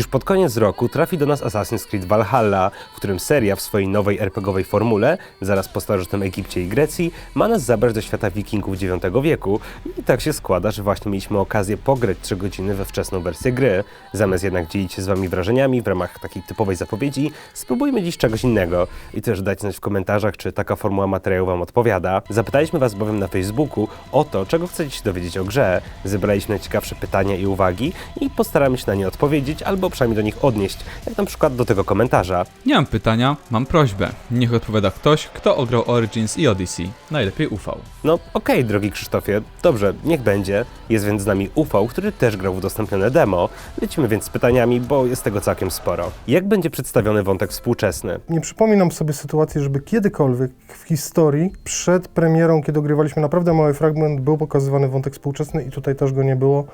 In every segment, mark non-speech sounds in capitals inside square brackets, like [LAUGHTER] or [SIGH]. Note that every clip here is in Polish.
Już pod koniec roku trafi do nas Assassin's Creed Valhalla, w którym seria w swojej nowej RPGowej formule, zaraz po starożytnym Egipcie i Grecji, ma nas zabrać do świata wikingów IX wieku. I tak się składa, że właśnie mieliśmy okazję pograć 3 godziny we wczesną wersję gry. Zamiast jednak dzielić się z wami wrażeniami w ramach takiej typowej zapowiedzi, spróbujmy dziś czegoś innego. I też dajcie znać w komentarzach, czy taka formuła materiału wam odpowiada. Zapytaliśmy was bowiem na Facebooku o to, czego chcecie się dowiedzieć o grze. Zebraliśmy najciekawsze pytania i uwagi i postaramy się na nie odpowiedzieć, albo przynajmniej do nich odnieść, jak na przykład do tego komentarza. Nie mam pytania, mam prośbę. Niech odpowiada ktoś, kto ograł Origins i Odyssey. Najlepiej ufał. No okej, drogi Krzysztofie, dobrze, niech będzie. Jest więc z nami Ufał, który też grał w udostępnione demo. Lecimy więc z pytaniami, bo jest tego całkiem sporo. Jak będzie przedstawiony wątek współczesny? Nie przypominam sobie sytuacji, żeby kiedykolwiek w historii przed premierą, kiedy ogrywaliśmy naprawdę mały fragment, był pokazywany wątek współczesny i tutaj też go nie było.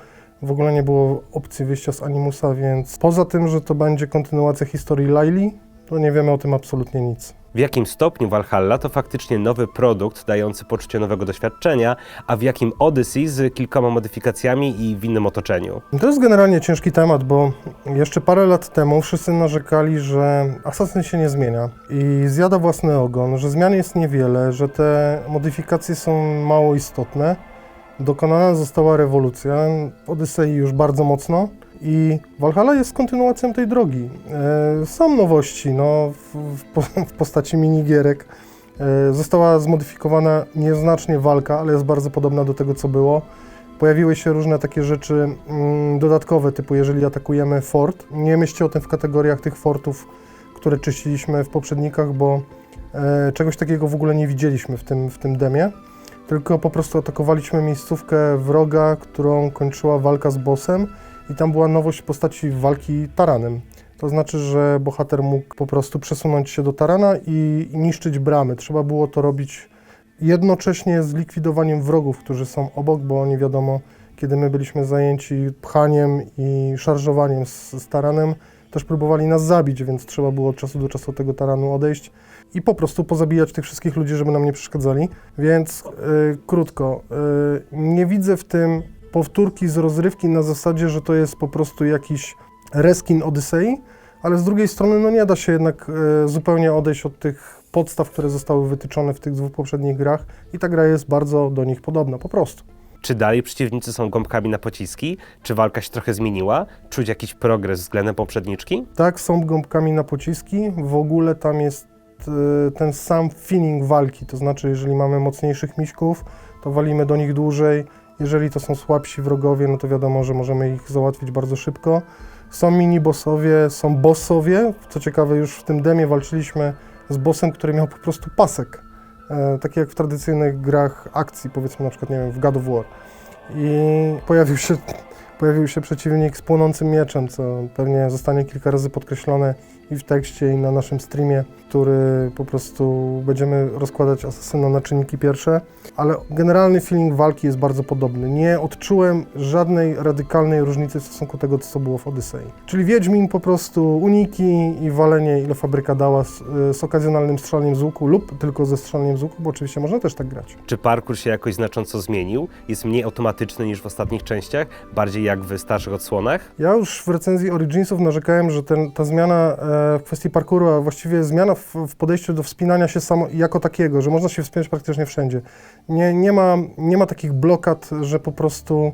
W ogóle nie było opcji wyjścia z Animusa, więc poza tym, że to będzie kontynuacja historii Laili, to nie wiemy o tym absolutnie nic. W jakim stopniu Valhalla to faktycznie nowy produkt dający poczucie nowego doświadczenia, a w jakim Odyssey z kilkoma modyfikacjami i w innym otoczeniu? To jest generalnie ciężki temat, bo jeszcze parę lat temu wszyscy narzekali, że Assassin się nie zmienia i zjada własny ogon, że zmian jest niewiele, że te modyfikacje są mało istotne. Dokonana została rewolucja, Odysei już bardzo mocno i Valhalla jest kontynuacją tej drogi. E, Są nowości, no, w postaci minigierek. E, Została zmodyfikowana nieznacznie walka, ale jest bardzo podobna do tego, co było. Pojawiły się różne takie rzeczy mm, dodatkowe, typu jeżeli atakujemy fort. Nie myślcie o tym w kategoriach tych fortów, które czyściliśmy w poprzednikach, bo e, czegoś takiego w ogóle nie widzieliśmy w tym, w tym demie. Tylko po prostu atakowaliśmy miejscówkę wroga, którą kończyła walka z bossem i tam była nowość w postaci walki taranem. To znaczy, że bohater mógł po prostu przesunąć się do tarana i, niszczyć bramy. Trzeba było to robić jednocześnie z likwidowaniem wrogów, którzy są obok, bo nie wiadomo, kiedy my byliśmy zajęci pchaniem i szarżowaniem z, z taranem, też próbowali nas zabić, więc trzeba było od czasu do czasu tego taranu odejść i po prostu pozabijać tych wszystkich ludzi, żeby nam nie przeszkadzali. Więc y, krótko, y, nie widzę w tym powtórki z rozrywki na zasadzie, że to jest po prostu jakiś reskin Odysei, ale z drugiej strony no nie da się jednak y, zupełnie odejść od tych podstaw, które zostały wytyczone w tych dwóch poprzednich grach i ta gra jest bardzo do nich podobna, po prostu. Czy dalej przeciwnicy są gąbkami na pociski? Czy walka się trochę zmieniła? Czuć jakiś progres względem poprzedniczki? Tak, są gąbkami na pociski. W ogóle tam jest e, ten sam feeling walki. To znaczy, jeżeli mamy mocniejszych miśków, to walimy do nich dłużej. Jeżeli to są słabsi wrogowie, no to wiadomo, że możemy ich załatwić bardzo szybko. Są mini-bossowie, są bossowie. Co ciekawe, już w tym demie walczyliśmy z bossem, który miał po prostu pasek. E, tak jak w tradycyjnych grach akcji, powiedzmy na przykład, nie wiem, w God of War. I pojawił się [LAUGHS] pojawił się przeciwnik z płonącym mieczem, co pewnie zostanie kilka razy podkreślone i w tekście, i na naszym streamie, który po prostu będziemy rozkładać asasyna na czynniki pierwsze, ale generalny feeling walki jest bardzo podobny. Nie odczułem żadnej radykalnej różnicy w stosunku do tego, co było w Odysei. Czyli Wiedźmin po prostu uniki i walenie, ile fabryka dała z, z okazjonalnym strzelaniem z łuku lub tylko ze strzelaniem z łuku, bo oczywiście można też tak grać. Czy parkour się jakoś znacząco zmienił? Jest mniej automatyczny niż w ostatnich częściach? Bardziej jak w starszych odsłonach? Ja już w recenzji Originsów narzekałem, że ten, ta zmiana e, w kwestii parkouru, a właściwie zmiana w, w podejściu do wspinania się samo, jako takiego, że można się wspinać praktycznie wszędzie. Nie, nie, ma, nie ma takich blokad, że po prostu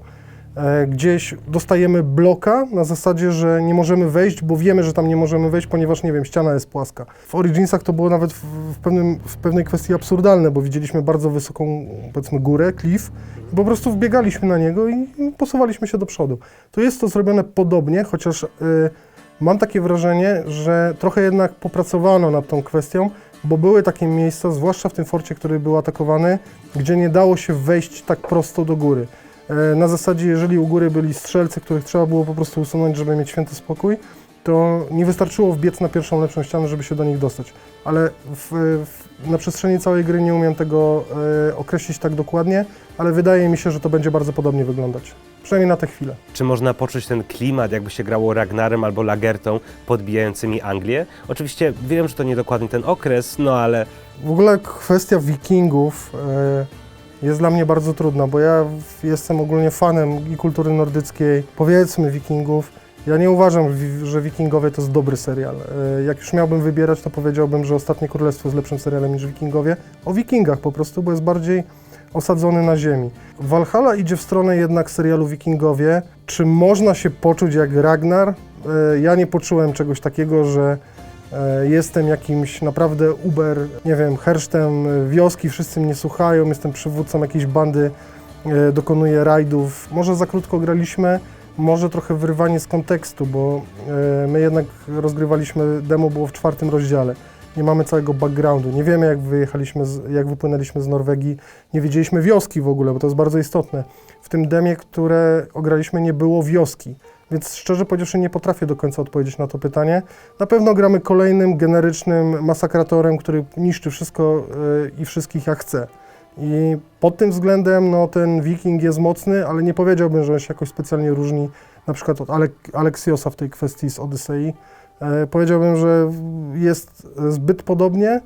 e, gdzieś dostajemy bloka na zasadzie, że nie możemy wejść, bo wiemy, że tam nie możemy wejść, ponieważ, nie wiem, ściana jest płaska. W Originsach to było nawet w, w, pewnym, w pewnej kwestii absurdalne, bo widzieliśmy bardzo wysoką, powiedzmy, górę, cliff i po prostu wbiegaliśmy na niego i posuwaliśmy się do przodu. Tu jest to zrobione podobnie, chociaż y, mam takie wrażenie, że trochę jednak popracowano nad tą kwestią, bo były takie miejsca, zwłaszcza w tym forcie, który był atakowany, gdzie nie dało się wejść tak prosto do góry. E, Na zasadzie, jeżeli u góry byli strzelcy, których trzeba było po prostu usunąć, żeby mieć święty spokój, to nie wystarczyło wbiec na pierwszą lepszą ścianę, żeby się do nich dostać. Ale w, w, na przestrzeni całej gry nie umiem tego e, określić tak dokładnie, ale wydaje mi się, że to będzie bardzo podobnie wyglądać. Przynajmniej na tę chwilę. Czy można poczuć ten klimat, jakby się grało Ragnarem albo Lagertą podbijającymi Anglię? Oczywiście wiem, że to nie dokładnie ten okres, no ale W ogóle kwestia wikingów e, jest dla mnie bardzo trudna, bo ja jestem ogólnie fanem i kultury nordyckiej, powiedzmy wikingów Ja nie uważam, że Wikingowie to jest dobry serial. E, Jak już miałbym wybierać, to powiedziałbym, że Ostatnie Królestwo jest lepszym serialem niż Wikingowie. O Wikingach po prostu, bo jest bardziej osadzony na ziemi. Valhalla idzie w stronę jednak serialu Wikingowie. Czy można się poczuć jak Ragnar? E, Ja nie poczułem czegoś takiego, że e, jestem jakimś naprawdę uber, nie wiem, hersztem wioski, wszyscy mnie słuchają, jestem przywódcą jakiejś bandy, e, dokonuję rajdów. Może za krótko graliśmy, może trochę wyrwanie z kontekstu, bo my jednak rozgrywaliśmy, demo było w czwartym rozdziale. Nie mamy całego backgroundu, nie wiemy jak wyjechaliśmy, z, jak wypłynęliśmy z Norwegii, nie wiedzieliśmy wioski w ogóle, bo to jest bardzo istotne. W tym demie, które ograliśmy, nie było wioski, więc szczerze powiedziawszy nie potrafię do końca odpowiedzieć na to pytanie. Na pewno gramy kolejnym generycznym masakratorem, który niszczy wszystko e, i wszystkich jak chce. I pod tym względem no, ten Wiking jest mocny, ale nie powiedziałbym, że on się jakoś specjalnie różni na przykład od Alek Aleksiosa w tej kwestii z Odysei. E, powiedziałbym, że jest zbyt podobnie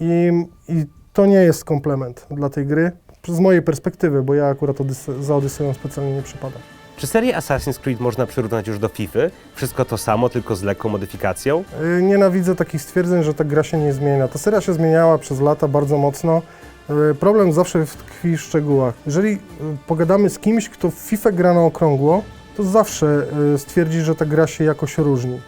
i, i to nie jest komplement dla tej gry. Z mojej perspektywy, bo ja akurat Odyse za Odyseją specjalnie nie przypadam. Czy serię Assassin's Creed można przyrównać już do FIFA? Wszystko to samo, tylko z lekką modyfikacją? Y, Nienawidzę takich stwierdzeń, że ta gra się nie zmienia. Ta seria się zmieniała przez lata bardzo mocno. Y, Problem zawsze tkwi w szczegółach. Jeżeli pogadamy z kimś, kto w FIFA gra na okrągło, to zawsze stwierdzi, że ta gra się jakoś różni.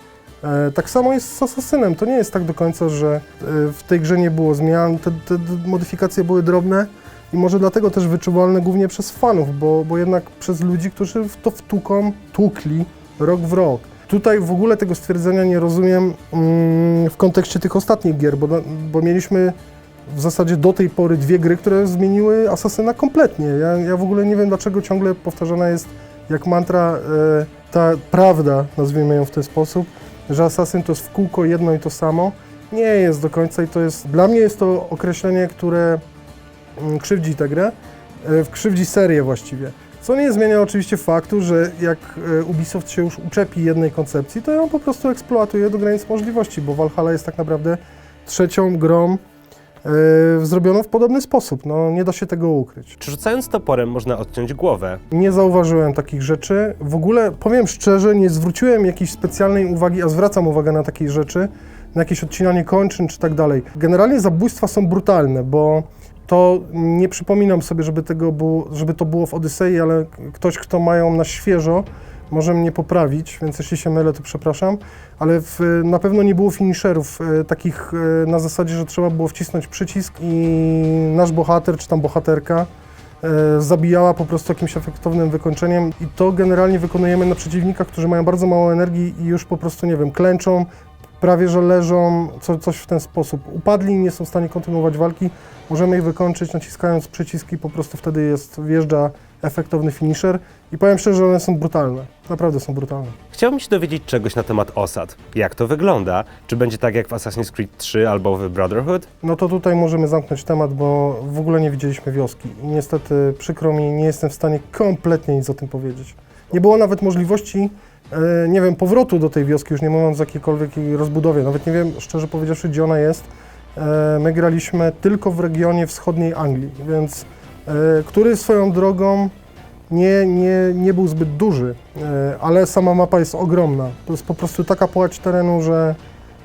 E, Tak samo jest z Assassinem. To nie jest tak do końca, że y, w tej grze nie było zmian. Te, te modyfikacje były drobne i może dlatego też wyczuwalne głównie przez fanów, bo, bo jednak przez ludzi, którzy w to wtuką, tłukli rok w rok. Tutaj w ogóle tego stwierdzenia nie rozumiem mm, w kontekście tych ostatnich gier, bo, bo mieliśmy w zasadzie do tej pory dwie gry, które zmieniły Asasyna kompletnie. Ja, ja w ogóle nie wiem, dlaczego ciągle powtarzana jest jak mantra e, ta prawda, nazwijmy ją w ten sposób, że Asasyn to jest w kółko jedno i to samo. Nie jest do końca i to jest, dla mnie jest to określenie, które mm, krzywdzi tę grę, e, krzywdzi serię właściwie. Co nie zmienia oczywiście faktu, że jak e, Ubisoft się już uczepi jednej koncepcji, to ją po prostu eksploatuje do granic możliwości, bo Valhalla jest tak naprawdę trzecią grą e, zrobioną w podobny sposób. No, nie da się tego ukryć. Czy rzucając toporem można odciąć głowę? Nie zauważyłem takich rzeczy. W ogóle, powiem szczerze, nie zwróciłem jakiejś specjalnej uwagi, a zwracam uwagę na takie rzeczy, na jakieś odcinanie kończyn czy tak dalej. Generalnie zabójstwa są brutalne, bo to nie przypominam sobie, żeby, tego było, żeby to było w Odysei, ale ktoś, kto mają na świeżo, może mnie poprawić, więc jeśli się mylę, to przepraszam, ale w, na pewno nie było finisherów e, takich e, na zasadzie, że trzeba było wcisnąć przycisk i nasz bohater czy tam bohaterka e, zabijała po prostu jakimś efektownym wykończeniem i to generalnie wykonujemy na przeciwnikach, którzy mają bardzo mało energii i już po prostu, nie wiem, klęczą, prawie że leżą, co, coś w ten sposób. Upadli nie są w stanie kontynuować walki. Możemy ich wykończyć naciskając przyciski, po prostu wtedy jest, wjeżdża efektowny finisher i powiem szczerze, że one są brutalne. Naprawdę są brutalne. Chciałbym się dowiedzieć czegoś na temat osad. Jak to wygląda? Czy będzie tak jak w Assassin's Creed 3 albo w Brotherhood? No to tutaj możemy zamknąć temat, bo w ogóle nie widzieliśmy wioski. I niestety przykro mi, nie jestem w stanie kompletnie nic o tym powiedzieć. Nie było nawet możliwości, e, nie wiem, powrotu do tej wioski, już nie mówiąc o jakiejkolwiek jej rozbudowie. Nawet nie wiem, szczerze powiedziawszy, gdzie ona jest. E, my graliśmy tylko w regionie wschodniej Anglii, więc który swoją drogą nie, nie, nie był zbyt duży, e, ale sama mapa jest ogromna. To jest po prostu taka płać terenu, że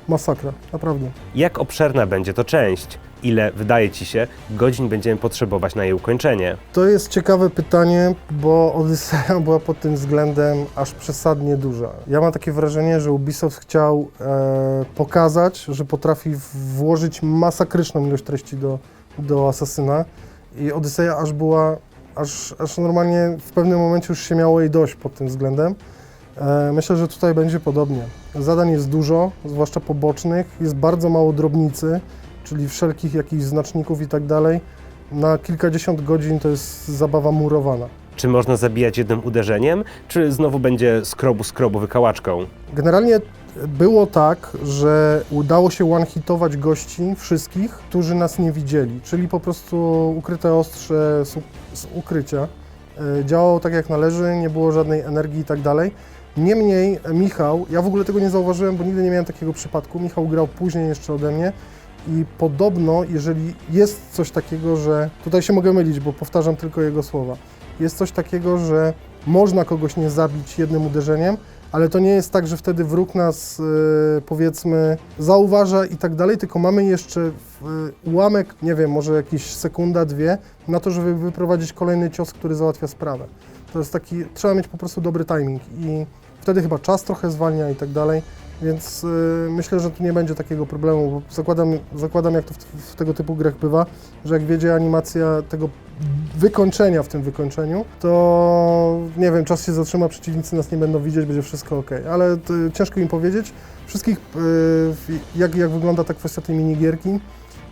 masakra, naprawdę. Jak obszerna będzie to część? Ile, wydaje Ci się, godzin będziemy potrzebować na jej ukończenie? To jest ciekawe pytanie, bo Odyseja była pod tym względem aż przesadnie duża. Ja mam takie wrażenie, że Ubisoft chciał e, pokazać, że potrafi włożyć masakryczną ilość treści do, do Asasyna i Odyseja aż była, aż, aż normalnie w pewnym momencie już się miało jej dość pod tym względem. E, myślę, że tutaj będzie podobnie. Zadań jest dużo, zwłaszcza pobocznych, jest bardzo mało drobnicy, czyli wszelkich jakichś znaczników i tak dalej na kilkadziesiąt godzin to jest zabawa murowana. Czy można zabijać jednym uderzeniem, czy znowu będzie skrobu skrobu wykałaczką? Generalnie było tak, że udało się one-hitować gości wszystkich, którzy nas nie widzieli, czyli po prostu ukryte ostrze z, ukrycia. E, Działało tak jak należy, nie było żadnej energii i tak dalej. Niemniej e, Michał, ja w ogóle tego nie zauważyłem, bo nigdy nie miałem takiego przypadku. Michał grał później jeszcze ode mnie i podobno, jeżeli jest coś takiego, że tutaj się mogę mylić, bo powtarzam tylko jego słowa. Jest coś takiego, że można kogoś nie zabić jednym uderzeniem, ale to nie jest tak, że wtedy wróg nas e, powiedzmy zauważa i tak dalej, tylko mamy jeszcze e, ułamek, nie wiem, może jakieś sekunda, dwie, na to, żeby wyprowadzić kolejny cios, który załatwia sprawę. To jest taki, trzeba mieć po prostu dobry timing i wtedy chyba czas trochę zwalnia i tak dalej, więc e, myślę, że tu nie będzie takiego problemu, bo zakładam, zakładam jak to w, w tego typu grach bywa, że jak wiedzie animacja tego wykończenia w tym wykończeniu, to nie wiem, czas się zatrzyma, przeciwnicy nas nie będą widzieć, będzie wszystko ok. Ale to, ciężko im powiedzieć. Wszystkich, yy, jak, jak wygląda ta kwestia tej minigierki,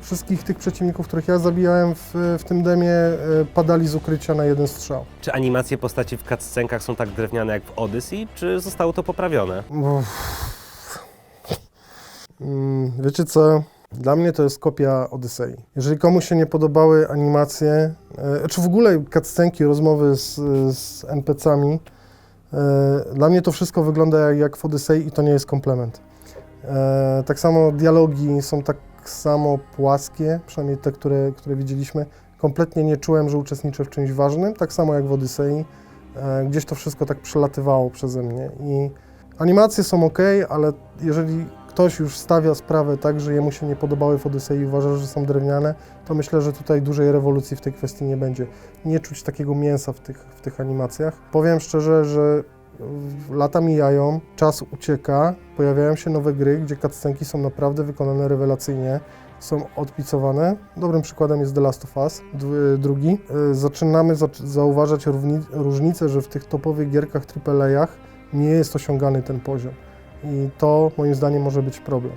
wszystkich tych przeciwników, których ja zabijałem w, w tym demie, yy, padali z ukrycia na jeden strzał. Czy animacje postaci w cutscenkach są tak drewniane jak w Odyssey, czy zostało to poprawione? Uff. Mm, Wiecie co? Dla mnie to jest kopia Odysei. Jeżeli komuś się nie podobały animacje, e, czy w ogóle cutscenki, rozmowy z, z NPC-ami, e, dla mnie to wszystko wygląda jak, w Odysei i to nie jest komplement. E, tak samo dialogi są tak samo płaskie, przynajmniej te, które, które widzieliśmy. Kompletnie nie czułem, że uczestniczę w czymś ważnym, tak samo jak w Odysei. Gdzieś to wszystko tak przelatywało przeze mnie i animacje są ok, ale jeżeli ktoś już stawia sprawę tak, że jemu się nie podobały w Odysei i uważa, że są drewniane, to myślę, że tutaj dużej rewolucji w tej kwestii nie będzie. Nie czuć takiego mięsa w tych, w tych animacjach. Powiem szczerze, że lata mijają, czas ucieka, pojawiają się nowe gry, gdzie cutscenki są naprawdę wykonane rewelacyjnie, są odpicowane. Dobrym przykładem jest The Last of Us, dru- drugi. Y, Zaczynamy zac- zauważać różnicę, że w tych topowych gierkach AAA-ach nie jest osiągany ten poziom. I to moim zdaniem może być problem.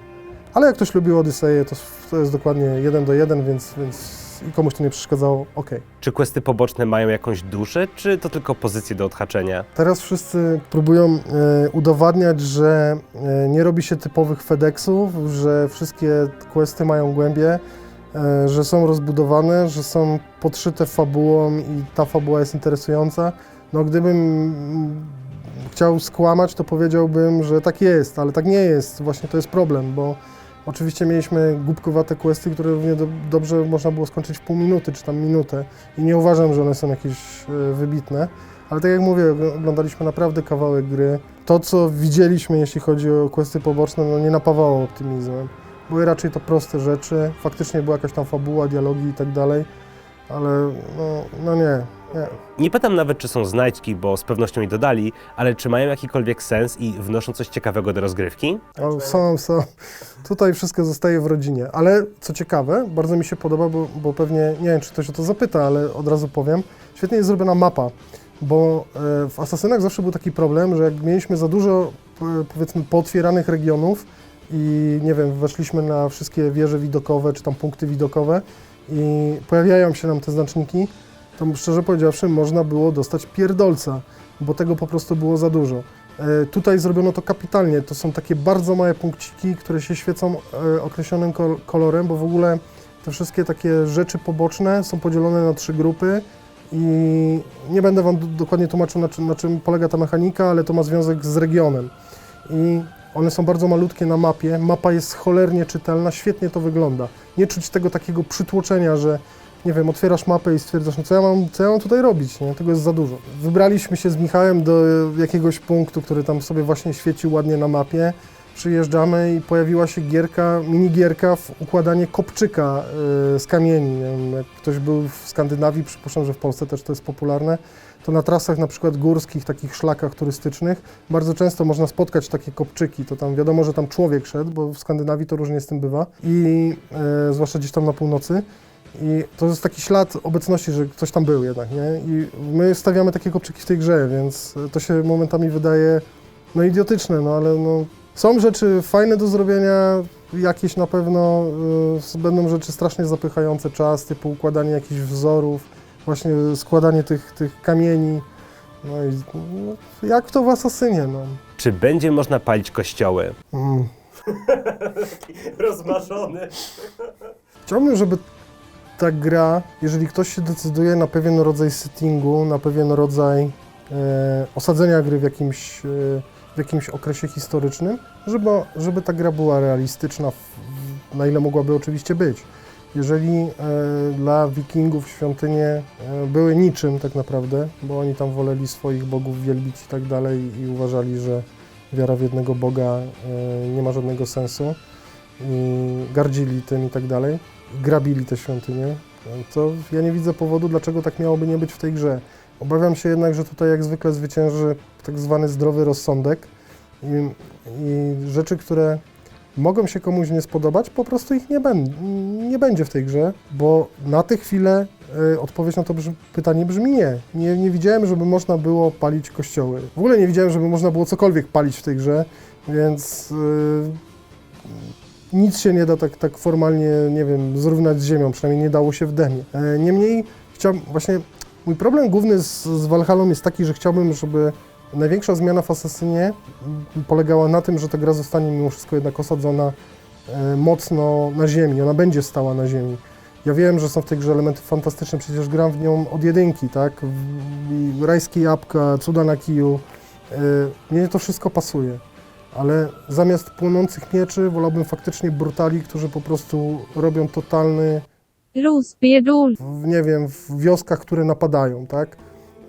Ale jak ktoś lubił Odyseję, to, to jest dokładnie jeden do jeden, więc, więc i komuś to nie przeszkadzało, okej. Czy questy poboczne mają jakąś duszę, czy to tylko pozycje do odhaczenia? Teraz wszyscy próbują e, udowadniać, że e, nie robi się typowych FedExów, że wszystkie questy mają głębie, e, że są rozbudowane, że są podszyte fabułą i ta fabuła jest interesująca. No gdybym chciał skłamać, to powiedziałbym, że tak jest, ale tak nie jest. Właśnie to jest problem, bo oczywiście mieliśmy głupkowate questy, które równie do, dobrze można było skończyć w pół minuty czy tam minutę i nie uważam, że one są jakieś e, wybitne. Ale tak jak mówię, oglądaliśmy naprawdę kawałek gry. To, co widzieliśmy, jeśli chodzi o questy poboczne, no nie napawało optymizmem. Były raczej to proste rzeczy, faktycznie była jakaś tam fabuła, dialogi i tak dalej, ale no, no nie, nie. Nie pytam nawet, czy są znajdźki, bo z pewnością je dodali, ale czy mają jakikolwiek sens i wnoszą coś ciekawego do rozgrywki? O, są, są. Tutaj wszystko zostaje w rodzinie. Ale co ciekawe, bardzo mi się podoba, bo, bo pewnie, nie wiem, czy ktoś o to zapyta, ale od razu powiem, świetnie jest zrobiona mapa, bo e, w Asasynach zawsze był taki problem, że jak mieliśmy za dużo, p- powiedzmy, pootwieranych regionów i, nie wiem, weszliśmy na wszystkie wieże widokowe, czy tam punkty widokowe i pojawiają się nam te znaczniki, to szczerze powiedziawszy, można było dostać pierdolca, bo tego po prostu było za dużo. E, Tutaj zrobiono to kapitalnie. To są takie bardzo małe punkciki, które się świecą e, określonym kol- kolorem, bo w ogóle te wszystkie takie rzeczy poboczne są podzielone na trzy grupy i nie będę Wam do- dokładnie tłumaczył, na czym, na czym polega ta mechanika, ale to ma związek z regionem. I one są bardzo malutkie na mapie. Mapa jest cholernie czytelna, świetnie to wygląda. Nie czuć tego takiego przytłoczenia, że nie wiem, otwierasz mapę i stwierdzasz, no co ja mam, co ja mam tutaj robić, nie? Tego jest za dużo. Wybraliśmy się z Michałem do jakiegoś punktu, który tam sobie właśnie świecił ładnie na mapie. Przyjeżdżamy i pojawiła się gierka, minigierka w układanie kopczyka y, z kamieni. Jak ktoś był w Skandynawii, przypuszczam, że w Polsce też to jest popularne, to na trasach na przykład górskich, takich szlakach turystycznych, bardzo często można spotkać takie kopczyki. To tam wiadomo, że tam człowiek szedł, bo w Skandynawii to różnie z tym bywa. I e, zwłaszcza gdzieś tam na północy. I to jest taki ślad obecności, że ktoś tam był jednak, nie? I my stawiamy takie kopczyki w tej grze, więc to się momentami wydaje, no idiotyczne, no ale no, są rzeczy fajne do zrobienia, jakieś na pewno y, będą rzeczy strasznie zapychające czas, typu układanie jakichś wzorów, właśnie składanie tych, tych kamieni, no i no, jak to w Asasynie, no. Czy będzie można palić kościoły? Mm. [LAUGHS] Rozmarzony. Chciałbym, żeby ta gra, jeżeli ktoś się decyduje na pewien rodzaj settingu, na pewien rodzaj e, osadzenia gry w jakimś, e, w jakimś okresie historycznym, żeby, żeby ta gra była realistyczna, w, na ile mogłaby oczywiście być. Jeżeli e, dla wikingów świątynie e, były niczym tak naprawdę, bo oni tam woleli swoich bogów wielbić i tak dalej i uważali, że wiara w jednego Boga e, nie ma żadnego sensu i gardzili tym i tak dalej, grabili te świątynie, to ja nie widzę powodu, dlaczego tak miałoby nie być w tej grze. Obawiam się jednak, że tutaj jak zwykle zwycięży tak zwany zdrowy rozsądek i, i rzeczy, które mogą się komuś nie spodobać, po prostu ich nie, ben, nie będzie w tej grze, bo na tę chwilę y, odpowiedź na to brz- pytanie brzmi nie. nie. Nie widziałem, żeby można było palić kościoły. W ogóle nie widziałem, żeby można było cokolwiek palić w tej grze, więc y, nic się nie da tak, tak formalnie, nie wiem, zrównać z ziemią, przynajmniej nie dało się w demie. E, niemniej chciałbym, właśnie mój problem główny z, z jest taki, że chciałbym, żeby największa zmiana w Assassinie polegała na tym, że ta gra zostanie mimo wszystko jednak osadzona e, mocno na ziemi, ona będzie stała na ziemi. Ja wiem, że są w tej grze elementy fantastyczne, przecież gram w nią od jedynki, tak? Rajskie jabłka, cuda na kiju. E, Mnie to wszystko pasuje, ale zamiast płonących mieczy wolałbym faktycznie brutali, którzy po prostu robią totalny Rozpierdol. w, nie wiem, w wioskach, które napadają, tak?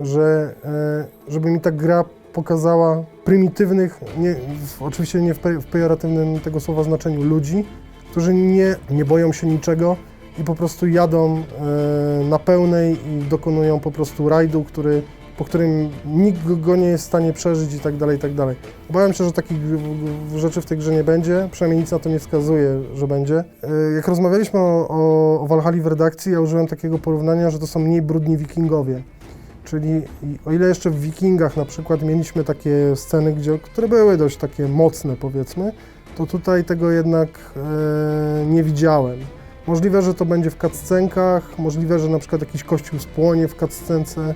Że, e, żeby mi ta gra pokazała prymitywnych, nie, w, oczywiście nie w, pe, w pejoratywnym tego słowa znaczeniu, ludzi, którzy nie, nie boją się niczego i po prostu jadą e, na pełnej i dokonują po prostu rajdu, który, po którym nikt go- nie jest w stanie przeżyć i tak dalej, i tak dalej. Obawiam się, że takich rzeczy w tej grze nie będzie, przynajmniej nic na to nie wskazuje, że będzie. E, Jak rozmawialiśmy o, o, o Valhalli w redakcji, ja użyłem takiego porównania, że to są mniej brudni wikingowie. Czyli o ile jeszcze w Wikingach na przykład mieliśmy takie sceny, gdzie, które były dość takie mocne powiedzmy, to tutaj tego jednak e, nie widziałem. Możliwe, że to będzie w cutscenkach, możliwe, że na przykład jakiś kościół spłonie w cutscence.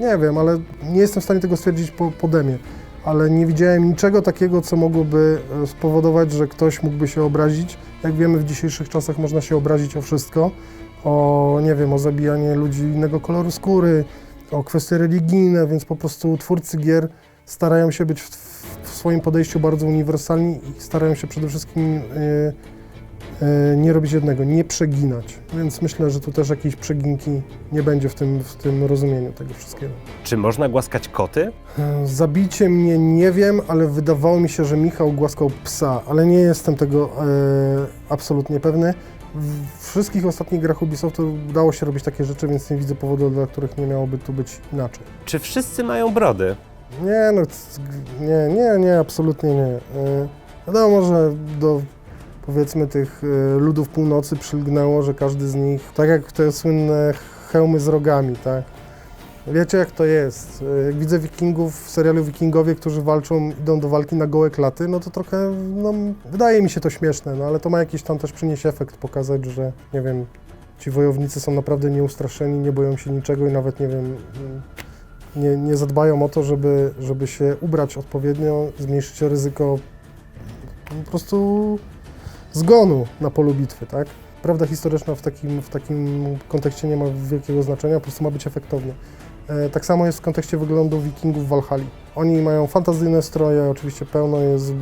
Nie wiem, ale nie jestem w stanie tego stwierdzić po, po demie. Ale nie widziałem niczego takiego, co mogłoby e, spowodować, że ktoś mógłby się obrazić. Jak wiemy, w dzisiejszych czasach można się obrazić o wszystko. O, nie wiem, o zabijanie ludzi innego koloru skóry, o kwestie religijne, więc po prostu twórcy gier starają się być w, w swoim podejściu bardzo uniwersalni i starają się przede wszystkim e, nie robić jednego, nie przeginać. Więc myślę, że tu też jakiejś przeginki nie będzie w tym, w tym rozumieniu tego wszystkiego. Czy można głaskać koty? E, Zabicie mnie nie wiem, ale wydawało mi się, że Michał głaskał psa, ale nie jestem tego e, absolutnie pewny. W wszystkich ostatnich grach Ubisoftu udało się robić takie rzeczy, więc nie widzę powodu, dla których nie miałoby tu być inaczej. Czy wszyscy mają brody? Nie, no, nie, nie, nie, absolutnie nie. E, Wiadomo, że do powiedzmy tych e, ludów północy przylgnęło, że każdy z nich, tak jak te słynne hełmy z rogami, tak? Wiecie jak to jest. E, Jak widzę wikingów w serialu Wikingowie, którzy walczą, idą do walki na gołe klaty, no to trochę, no, wydaje mi się to śmieszne, no ale to ma jakiś tam też przyniesie efekt, pokazać, że, nie wiem, ci wojownicy są naprawdę nieustraszeni, nie boją się niczego i nawet, nie wiem, nie, nie zadbają o to, żeby, żeby się ubrać odpowiednio, zmniejszyć ryzyko po prostu zgonu na polu bitwy, tak? Prawda historyczna w takim, w takim kontekście nie ma wielkiego znaczenia, po prostu ma być efektowna. E, tak samo jest w kontekście wyglądu wikingów w Walhali. Oni mają fantazyjne stroje, oczywiście pełno jest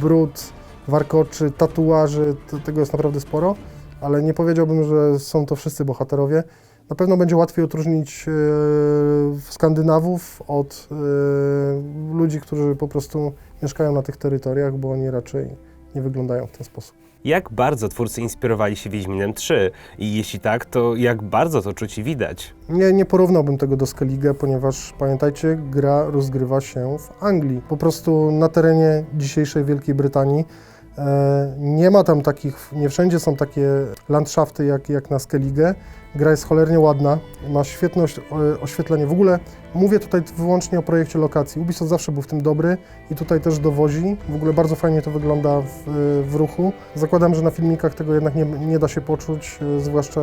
brud, warkoczy, tatuaży, tego jest naprawdę sporo, ale nie powiedziałbym, że są to wszyscy bohaterowie. Na pewno będzie łatwiej odróżnić e, Skandynawów od e, ludzi, którzy po prostu mieszkają na tych terytoriach, bo oni raczej nie wyglądają w ten sposób. Jak bardzo twórcy inspirowali się Wiedźminem 3? I jeśli tak, to jak bardzo to czuć i widać? Nie, nie porównałbym tego do Skellige, ponieważ pamiętajcie, gra rozgrywa się w Anglii. Po prostu na terenie dzisiejszej Wielkiej Brytanii. E, nie ma tam takich, nie wszędzie są takie landschafty jak, jak na Skellige. Gra jest cholernie ładna, ma świetne oświetlenie. W ogóle mówię tutaj wyłącznie o projekcie lokacji. Ubisoft zawsze był w tym dobry i tutaj też dowozi. W ogóle bardzo fajnie to wygląda w, w ruchu. Zakładam, że na filmikach tego jednak nie, nie da się poczuć, e, zwłaszcza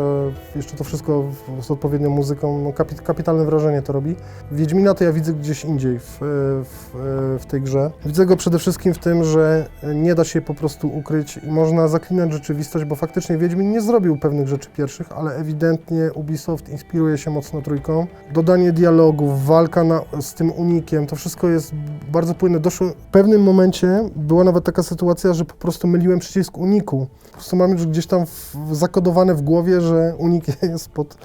jeszcze to wszystko z odpowiednią muzyką. No, kapit, kapitalne wrażenie to robi. Wiedźmina to ja widzę gdzieś indziej w, w, w tej grze. Widzę go przede wszystkim w tym, że nie da się po prostu ukryć i można zaklinać rzeczywistość, bo faktycznie Wiedźmin nie zrobił pewnych rzeczy pierwszych, ale ewidentnie Ubisoft inspiruje się mocno trójką. Dodanie dialogów, walka na, z tym unikiem, to wszystko jest bardzo płynne. Doszło, w pewnym momencie była nawet taka sytuacja, że po prostu myliłem przycisk uniku. Po prostu mam już gdzieś tam w, zakodowane w głowie, że unik [LAUGHS] jest pod,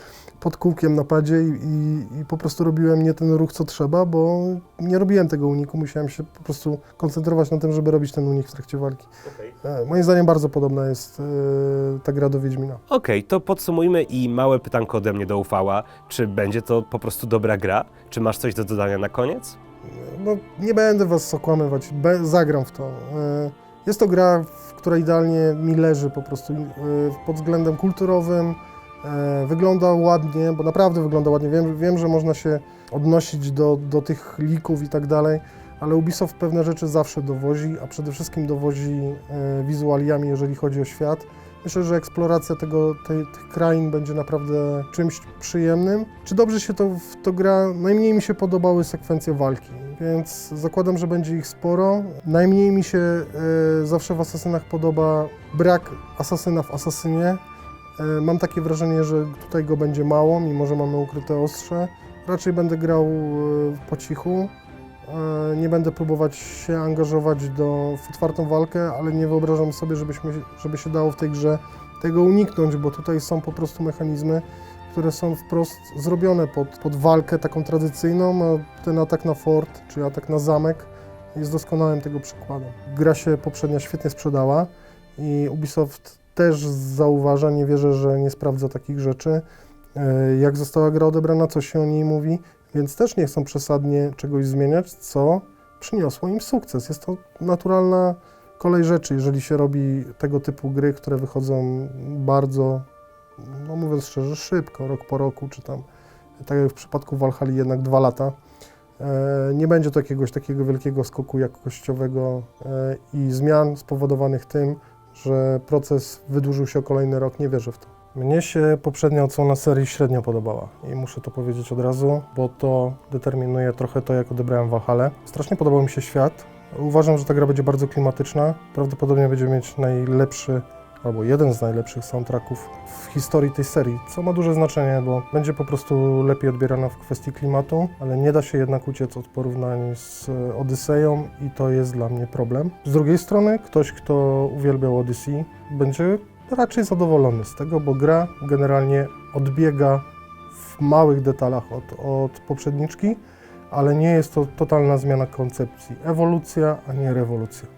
pod kółkiem na padzie i, i, i po prostu robiłem nie ten ruch, co trzeba, bo nie robiłem tego uniku, musiałem się po prostu koncentrować na tym, żeby robić ten unik w trakcie walki. E, moim zdaniem bardzo podobna jest e, ta gra do Wiedźmina. Okej, to podsumujmy i małe pytanko ode mnie do Ufała. Czy będzie to po prostu dobra gra? Czy masz coś do dodania na koniec? No, nie będę was okłamywać, be, zagram w to. E, Jest to gra, która idealnie mi leży po prostu e, pod względem kulturowym. E, Wygląda ładnie, bo naprawdę wygląda ładnie. Wiem, wiem że można się odnosić do, do tych lików i tak dalej, ale Ubisoft pewne rzeczy zawsze dowozi, a przede wszystkim dowozi e, wizualiami, jeżeli chodzi o świat. Myślę, że eksploracja tego, tej, tych krain będzie naprawdę czymś przyjemnym. Czy dobrze się to, w to gra? Najmniej mi się podobały sekwencje walki, więc zakładam, że będzie ich sporo. Najmniej mi się e, zawsze w Asasynach podoba brak asasyna w asasynie. E, mam takie wrażenie, że tutaj go będzie mało, mimo że mamy ukryte ostrze. Raczej będę grał e, po cichu. E, Nie będę próbować się angażować do, w otwartą walkę, ale nie wyobrażam sobie, żebyśmy, żeby się dało w tej grze tego uniknąć, bo tutaj są po prostu mechanizmy, które są wprost zrobione pod, pod walkę taką tradycyjną, ten atak na fort, czy atak na zamek jest doskonałym tego przykładem. Gra się poprzednia świetnie sprzedała i Ubisoft też zauważa, nie wierzę, że nie sprawdza takich rzeczy. E, Jak została gra odebrana, co się o niej mówi, więc też nie chcą przesadnie czegoś zmieniać, co przyniosło im sukces. Jest to naturalna kolej rzeczy, jeżeli się robi tego typu gry, które wychodzą bardzo, no mówiąc szczerze, szybko, rok po roku, czy tam, tak jak w przypadku Valhalla jednak dwa lata. E, Nie będzie to jakiegoś takiego wielkiego skoku jakościowego e, i zmian spowodowanych tym, że proces wydłużył się o kolejny rok. Nie wierzę w to. Mnie się poprzednia odsłona serii średnio podobała i muszę to powiedzieć od razu, bo to determinuje trochę to, jak odebrałem Valhalla. Strasznie podobał mi się świat. Uważam, że ta gra będzie bardzo klimatyczna. Prawdopodobnie będzie mieć najlepszy albo jeden z najlepszych soundtracków w historii tej serii, co ma duże znaczenie, bo będzie po prostu lepiej odbierana w kwestii klimatu, ale nie da się jednak uciec od porównań z e, Odyseją i to jest dla mnie problem. Z drugiej strony, ktoś, kto uwielbiał Odyssey, będzie raczej zadowolony z tego, bo gra generalnie odbiega w małych detalach od, od poprzedniczki, ale nie jest to totalna zmiana koncepcji. Ewolucja, a nie rewolucja.